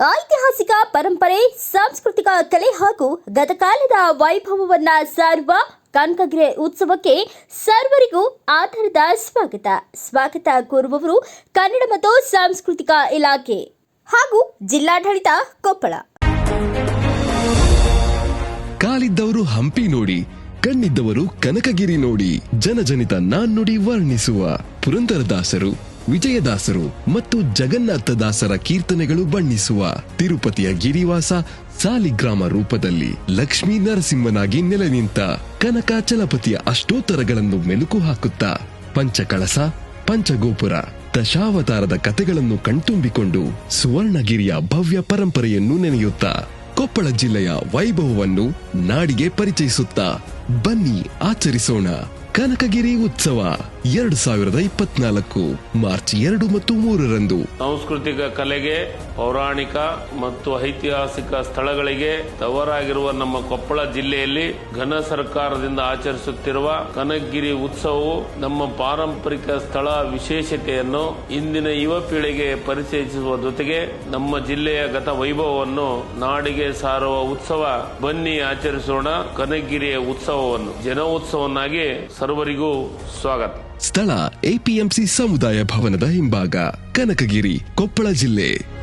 ಐತಿಹಾಸಿಕ ಪರಂಪರೆ, ಸಾಂಸ್ಕೃತಿಕ ಕಲೆ ಹಾಗೂ ಗತಕಾಲದ ವೈಭವವನ್ನ ಸಾರುವ ಕನಕಗಿರಿ ಉತ್ಸವಕ್ಕೆ ಸರ್ವರಿಗೂ ಆಧಾರದ ಸ್ವಾಗತ. ಸ್ವಾಗತ ಕೋರುವವರು ಕನ್ನಡ ಮತ್ತು ಸಾಂಸ್ಕೃತಿಕ ಇಲಾಖೆ ಹಾಗೂ ಜಿಲ್ಲಾಡಳಿತ ಕೊಪ್ಪಳ. ಕಾಲಿದ್ದವರು ಹಂಪಿ ನೋಡಿ, ಕಣ್ಣಿದ್ದವರು ಕನಕಗಿರಿ ನೋಡಿ, ಜನಜನಿತ ನಾಣ್ಣುಡಿ ವರ್ಣಿಸುವ ಪುರಂದರದಾಸರು. ವಿಜಯದಾಸರು ಮತ್ತು ಜಗನ್ನಾಥ ದಾಸರ ಕೀರ್ತನೆಗಳು ಬಣ್ಣಿಸುವ ತಿರುಪತಿಯ ಗಿರಿವಾಸ ಸಾಲಿಗ್ರಾಮ ರೂಪದಲ್ಲಿ ಲಕ್ಷ್ಮೀ ನರಸಿಂಹನಾಗಿ ನೆಲೆ ನಿಂತ ಕನಕಾಚಲಪತಿಯ ಅಷ್ಟೋತ್ತರಗಳನ್ನು ಮೆಲುಕು ಹಾಕುತ್ತಾ ಪಂಚಕಳಸ, ಪಂಚಗೋಪುರ, ದಶಾವತಾರದ ಕಥೆಗಳನ್ನು ಕಣ್ತುಂಬಿಕೊಂಡು ಸುವರ್ಣಗಿರಿಯ ಭವ್ಯ ಪರಂಪರೆಯನ್ನು ನೆನೆಯುತ್ತಾ ಕೊಪ್ಪಳ ಜಿಲ್ಲೆಯ ವೈಭವವನ್ನು ನಾಡಿಗೆ ಪರಿಚಯಿಸುತ್ತಾ ಬನ್ನಿ ಆಚರಿಸೋಣ. ಕನಕಗಿರಿ ಉತ್ಸವ ಎರಡು ಸಾವಿರದ ಇಪ್ಪತ್ನಾಲ್ಕು, ಮಾರ್ಚ್ ಎರಡು ಮತ್ತು ಮೂರರಂದು. ಸಾಂಸ್ಕೃತಿಕ ಕಲೆಗೆ, ಪೌರಾಣಿಕ ಮತ್ತು ಐತಿಹಾಸಿಕ ಸ್ಥಳಗಳಿಗೆ ತವರಾಗಿರುವ ನಮ್ಮ ಕೊಪ್ಪಳ ಜಿಲ್ಲೆಯಲ್ಲಿ ಘನ ಸರ್ಕಾರದಿಂದ ಆಚರಿಸುತ್ತಿರುವ ಕನಕಗಿರಿ ಉತ್ಸವವು ನಮ್ಮ ಪಾರಂಪರಿಕ ಸ್ಥಳ ವಿಶೇಷತೆಯನ್ನು ಇಂದಿನ ಯುವ ಪೀಳಿಗೆ ಪರಿಚಯಿಸುವ ಜೊತೆಗೆ ನಮ್ಮ ಜಿಲ್ಲೆಯ ಗತ ವೈಭವವನ್ನು ನಾಡಿಗೆ ಸಾರುವ ಉತ್ಸವ. ಬನ್ನಿ ಆಚರಿಸೋಣ ಕನಕಗಿರಿಯ ಉತ್ಸವವನ್ನು. ಜನೋತ್ಸವನ್ನಾಗಿ ಸರ್ವರಿಗೂ ಸ್ವಾಗತ. ಸ್ಥಳ ಎಪಿಎಂಸಿ ಸಮುದಾಯ ಭವನದ ಹಿಂಭಾಗ ಕನಕಗಿರಿ ಕೊಪ್ಪಳ ಜಿಲ್ಲೆ.